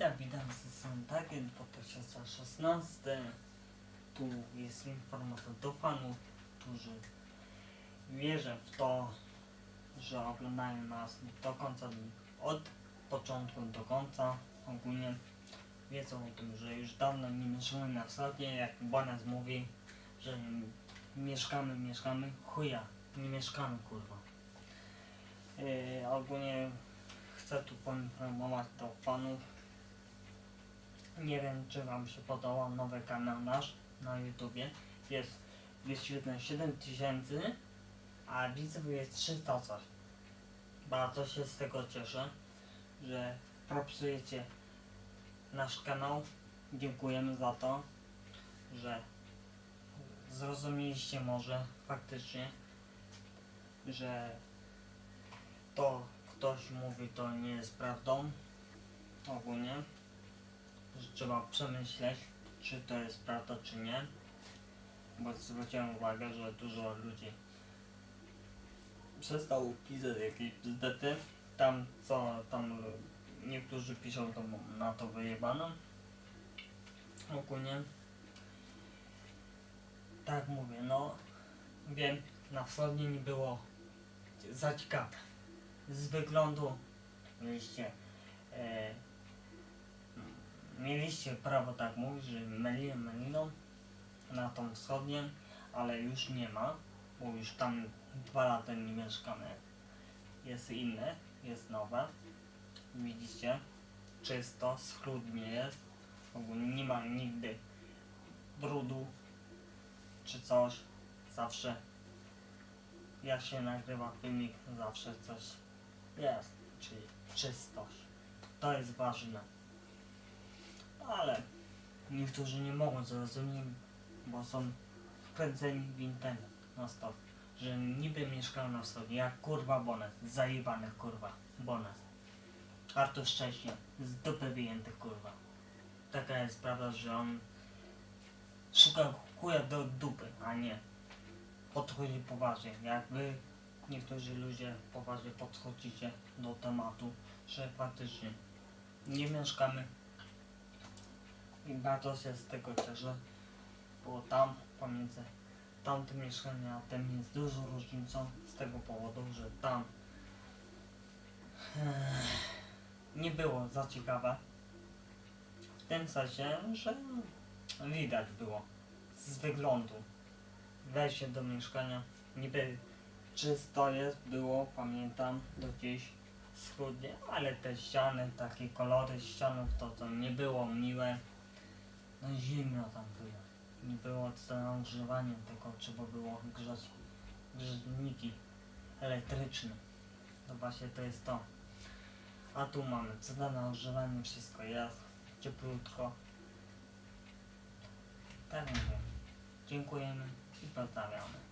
Witam, witam, jestem Target 2016. Tu jest informacja do fanów, którzy wierzę w to, że oglądają nas do końca, od początku do końca. Ogólnie wiedzą o tym, że już dawno nie mieszkamy na wschodzie, jak Bonas mówi, że mieszkamy, mieszkamy, chuja, nie mieszkamy kurwa. Yy, ogólnie chcę tu poinformować do fanów. Nie wiem, czy Wam się podobał nowy kanał nasz na YouTubie. Jest wyświetleń 7000, a widzów jest 300 coś. Bardzo się z tego cieszę, że propsujecie nasz kanał. Dziękujemy za to, że zrozumieliście może faktycznie, że to ktoś mówi to nie jest prawdą ogólnie trzeba przemyśleć czy to jest prawda czy nie. Bo zwróciłem uwagę, że dużo ludzi przestało pisać jakieś bzdety. Tam co tam niektórzy piszą to na to wyjebano ogólnie tak mówię no wiem na wschodnie nie było za z wyglądu mieliście mieliście prawo tak mówić, że myliłem myliną na tą wschodnią, ale już nie ma, bo już tam dwa lata nie mieszkamy. Jest inne, jest nowe. Widzicie, czysto, schludnie jest. Ogólnie nie ma nigdy brudu czy coś. Zawsze jak się nagrywa filmik, zawsze coś jest, czyli czystość. To jest ważne. Ale niektórzy nie mogą zrozumieć, bo są wkręceni w internet na stop. Że niby mieszkają na wschodzie, jak kurwa Bonet, zajebany kurwa Bonet. Artur Szczęśnie, z dupy wyjęty kurwa. Taka jest prawda, że on szuka chuja do dupy, a nie podchodzi poważnie. Jak wy, niektórzy ludzie poważnie podchodzicie do tematu, że faktycznie nie mieszkamy i bardzo się z tego cieszę, bo tam pomiędzy tamtym mieszkaniem a tym jest dużą różnicą z tego powodu, że tam ech, nie było za ciekawe. W tym sensie, że widać było z wyglądu wejście do mieszkania niby czysto jest, było, pamiętam, do gdzieś schludnie, ale te ściany, takie kolory ścianów, to to nie było miłe. No zimno tam było. Nie było co na ogrzewanie tego, trzeba było grzać grzezniki elektryczne. No właśnie to jest to. A tu mamy co na ogrzewanie, wszystko jest, cieplutko. Tak mówię. Dziękujemy i pozdrawiamy.